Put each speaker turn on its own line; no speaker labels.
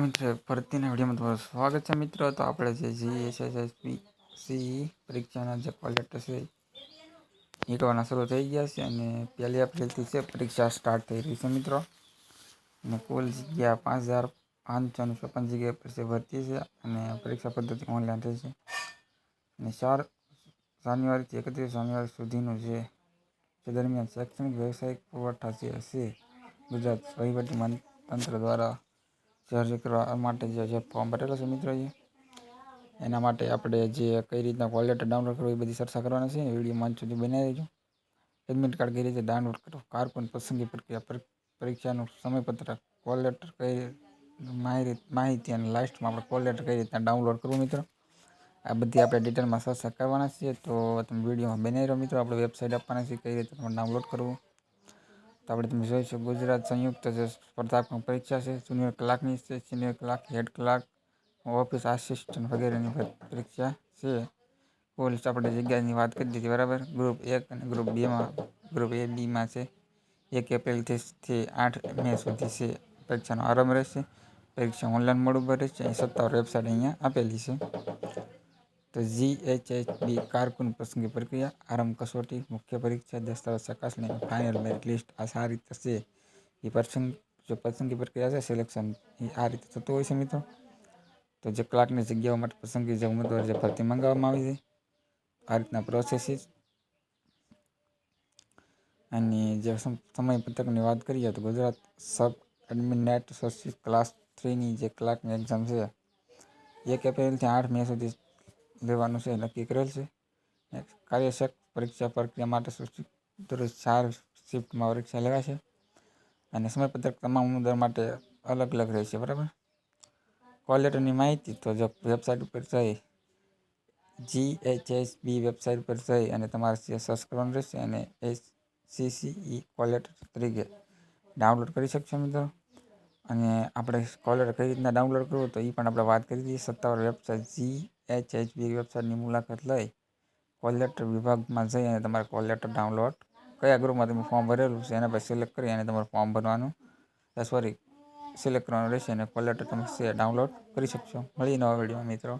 મિત્રો ફરતીના વિડીયોમાં તમારું સ્વાગત છે મિત્રો. તો આપણે જે જી એસએસએસપી સી પરીક્ષાના જે કોલ છે નીકળવાના શરૂ થઈ ગયા છે અને પહેલી એપ્રિલથી છે પરીક્ષા સ્ટાર્ટ થઈ રહી છે મિત્રો. અને કુલ જગ્યા પાંચ હજાર પાંચસો ને છપ્પન જગ્યાએ છે ભરતી છે અને પરીક્ષા પદ્ધતિ ઓનલાઈન છે. અને ચાર જાન્યુઆરીથી એકત્રીસ જાન્યુઆરી સુધીનું જે દરમિયાન શૈક્ષણિક વ્યવસાયિક પુરવઠા હશે ગુજરાત વહીવટી તંત્ર દ્વારા જે અરજી કરવા માટે જે જે ફોર્મ ભરેલો છે મિત્રો એ. એના માટે આપણે જે કઈ રીતના કોલ લેટર ડાઉનલોડ કરવું એ બધી ચર્ચા કરવાની છે. વીડિયો મંચ સુધી બનાવી દેજો. એડમિટ કાર્ડ કઈ રીતે ડાઉનલોડ કરો કારકુન પસંદગી પ્રક્રિયા પરીક્ષાનું સમયપત્રક કોલ લેટર કઈ માહિતી અને લાસ્ટમાં આપણે કોલ લેટર કઈ રીતના ડાઉનલોડ કરવું મિત્રો? આ બધી આપણે ડિટેલમાં ચર્ચા કરવાના છીએ. તો તમે વિડીયોમાં બનાવી રહ્યો મિત્રો. આપણે વેબસાઇટ આપવાના છે કઈ રીતે તમે ડાઉનલોડ કરવું. આપણે તમે જોઈ શકો ગુજરાત સંયુક્ત જે સ્પર્ધાત્મક પરીક્ષા છે જુનિયર ક્લાર્કની છે senior clerk head clerk office assistant વગેરેની પરીક્ષા છે. પોલીસ આપણે જગ્યાની વાત કરી દીધી, બરાબર? ગ્રુપ એક અને ગ્રુપ બેમાં ગ્રુપ એ બીમાં છે. એક એપ્રિલથી આઠ મે સુધી છે. પરીક્ષાનો આરંભ રહેશે. પરીક્ષા ઓનલાઈન મોડ ઉપર રહેશે. અહીં સત્તાવાર વેબસાઇટ અહીંયા આપેલી છે. તો જી એચ એચ બી કારકુન પસંદગી પ્રક્રિયા આરંભ કસોટી મુખ્ય પરીક્ષા દસ્તાવેજ ચકાસણી ફાઇનલ મેરિટ લિસ્ટ આ સારી થશે એ પસંદ જો પસંદગી પ્રક્રિયા છે સિલેક્શન એ આ રીતે થતું હોય છે મિત્રો તો જે ક્લાર્કની જગ્યાઓ માટે પસંદગી જે ઉમેદવાર જે ભરતી મંગાવવામાં આવી છે, આ રીતના પ્રોસેસીસ અને જે સમયપત્રકની વાત કરીએ તો Gujarat subordinate social class થ્રીની જે ક્લાર્કની એક્ઝામ છે, એક એપ્રિલથી આઠ મે સુધી લેવાનું છે, નક્કી કરેલ છે. કાર્યશક પરીક્ષા પ્રક્રિયા માટે સૂચિત દરરોજ ચાર શિફ્ટમાં પરીક્ષા લેવાશે અને સમયપત્રક તમામ ઉમેદવાર માટે અલગ અલગ રહેશે બરાબર? કોલેટરની માહિતી તો જો વેબસાઇટ ઉપર જઈ G H S B website પર જઈ અને તમારે સર્ચ કરવાનું રહેશે અને એસ સીસીઈ કોલ લેટર તરીકે ડાઉનલોડ કરી શકશો મિત્રો. અને આપણે કોલ કઈ રીતના ડાઉનલોડ કરવું તો એ પણ આપણે વાત કરી દઈએ. સત્તાવાર website G H H B વેબસાઇટની મુલાકાત લઈ કોલ લેટર વિભાગમાં જઈ અને તમારે કોલ લેટર ડાઉનલોડ કયા ગ્રુપમાં તમે ફોર્મ ભરેલું છે એના પર સિલેક્ટ કરી અને તમારું ફોર્મ ભરવાનું સોરી, સિલેક્ટ કરવાનું રહેશે અને કોલ લેટર તમે ડાઉનલોડ કરી શકશો. મળી નવા વીડિયો મિત્રો.